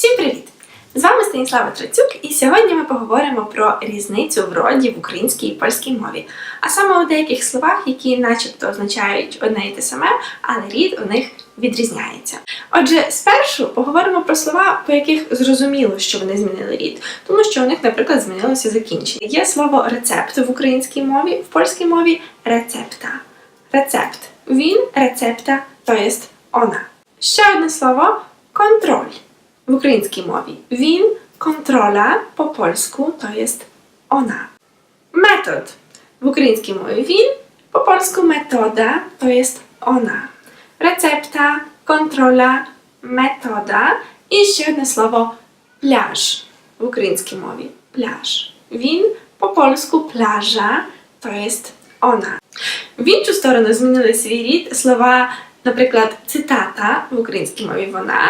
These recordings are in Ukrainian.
Всім привіт! З вами Станіслава Трацюк, і сьогодні ми поговоримо про різницю в роді в українській і польській мові, а саме у деяких словах, які начебто означають одне і те саме, але рід у них відрізняється. Отже, спершу поговоримо про слова, по яких зрозуміло, що вони змінили рід, тому що у них, наприклад, змінилося закінчення. Є слово рецепт в українській мові, в польській мові рецепта. Рецепт. Він рецепта, то jest ona. Ще одне слово контроль w ukraińskiej mowie. Win, kontrola po polsku to jest ona. Metod. W ukraińskiej mowie win, po polsku metoda to jest ona. Recepta, kontrola, metoda i jeszcze jedno słowo plaż w ukraińskiej mowie. Plaż. Win po polsku plaża to jest ona. W inszą stronę zmieniły swój ryd słowa, na przykład cytata w ukraińskiej mowie wona,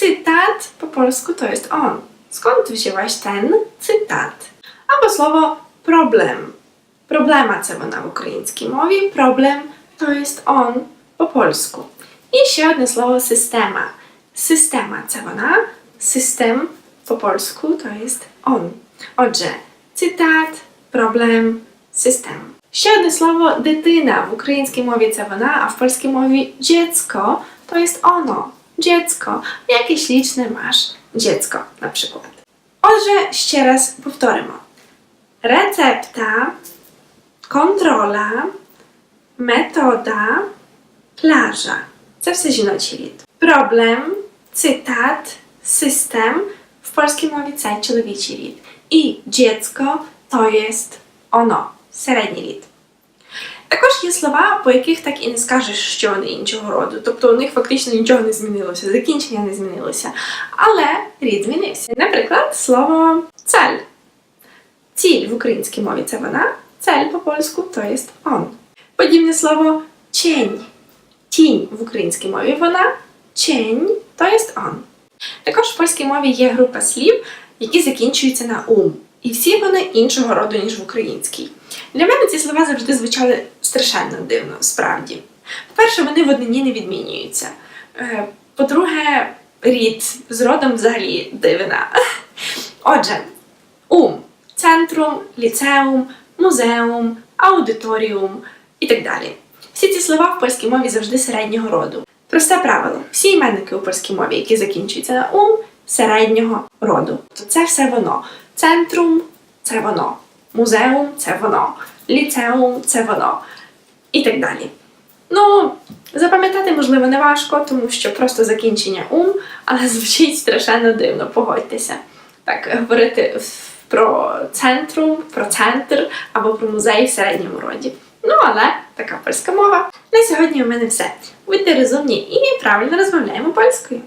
cytat po polsku to jest on. Skąd wzięłaś ten cytat? Albo słowo problem. Problema це вона в українській мові. Problem to jest on po polsku. І ще одне слово система. Система це вона. System po polsku to jest on. Отже, цитат, проблем, system. Ще одне слово дитина в українській мові це вона, а в польській мові dziecko to jest ono. dziecko. Jakie śliczne masz dziecko na przykład. Olże ścieraz powtórzymy. Recepta, kontrola, metoda, plaża. Co wsadzino cilit? Problem, cytat, system w polskim mówi caj. I dziecko to jest ono, średni lit. Також є слова, по яких так і не скажеш, що вони іншого роду. Тобто у них фактично нічого не змінилося, закінчення не змінилося. Але рід змінився. Наприклад, слово цель. Ціль в українській мові це вона, цель по польську то є он. Подібне слово cień. Тінь в українській мові вона, cień то є он. Також в польській мові є група слів, які закінчуються на ум. І всі вони іншого роду, ніж в українській. Для мене ці слова завжди звучали страшенно дивно, справді. По-перше, вони в однині не відмінюються. Е, По-друге, рід з родом взагалі дивина. Отже, ум, центрум, ліцеум, музеум, аудиторіум і так далі. Всі ці слова в польській мові завжди середнього роду. Просте правило: всі іменники у польській мові, які закінчуються на ум, середнього роду. То це все воно. Центрум це воно. Музеум це воно. Ліцеум це воно. І так далі. Ну, запам'ятати, можливо, не важко, тому що просто закінчення ум, але звучить страшенно дивно, погодьтеся. Так, говорити про центрум, про центр або про музей в середньому роді. Ну, але така польська мова. На сьогодні у мене все. Будьте розумні і правильно розмовляємо польською.